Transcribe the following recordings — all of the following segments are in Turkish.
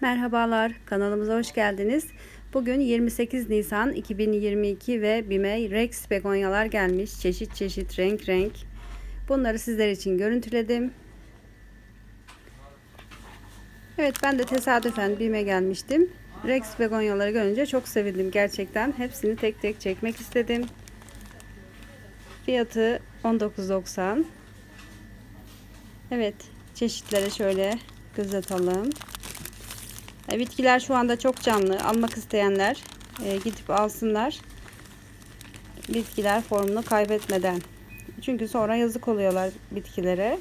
Merhabalar, kanalımıza hoş geldiniz. Bugün 28 Nisan 2022 ve BİM'e Rex begonyalar gelmiş. Çeşit çeşit, renk renk. Bunları sizler için görüntüledim. Evet, ben de tesadüfen BİM'e gelmiştim. Rex begonyaları görünce çok sevindim gerçekten. Hepsini tek tek çekmek istedim. Fiyatı 19.90. Evet, çeşitlere şöyle göz atalım. E, Bitkiler şu anda çok canlı. Almak isteyenler e, gidip alsınlar. Bitkiler formunu kaybetmeden. Çünkü sonra yazık oluyorlar bitkilere.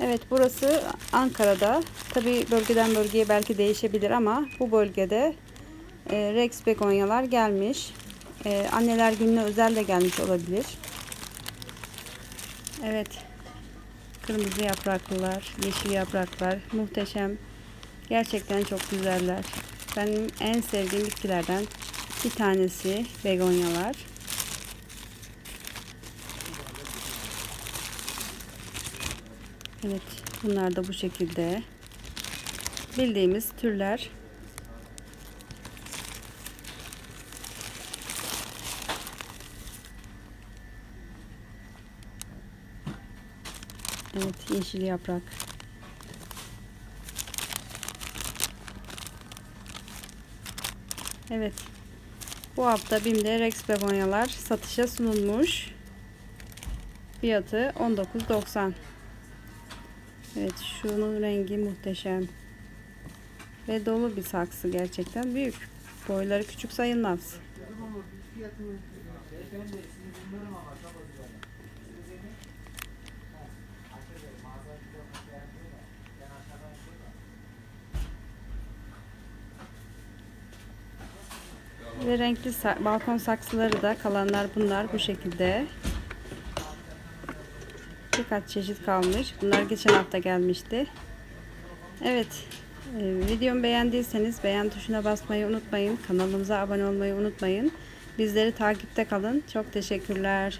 Evet burası Ankara'da. Tabi bölgeden bölgeye belki değişebilir ama bu bölgede e, Rex begonyalar gelmiş. E, anneler gününe özel de gelmiş olabilir. Evet. Kırmızı yapraklılar, yeşil yapraklar muhteşem. Gerçekten çok güzeller. Benim en sevdiğim bitkilerden bir tanesi begonyalar. Evet, bunlar da bu şekilde. Bildiğimiz türler. Evet, yeşil yaprak. Evet. Bu hafta BİM'de Rex begonyalar satışa sunulmuş. Fiyatı 19.90. Evet, şunun rengi muhteşem. Ve dolu bir saksı gerçekten büyük. Boyları küçük sayılmaz. Ve renkli balkon saksıları da kalanlar bunlar bu şekilde. Birkaç çeşit kalmış. Bunlar geçen hafta gelmişti. Evet. e, videomu beğendiyseniz beğen tuşuna basmayı unutmayın. Kanalımıza abone olmayı unutmayın. Bizleri takipte kalın. Çok teşekkürler.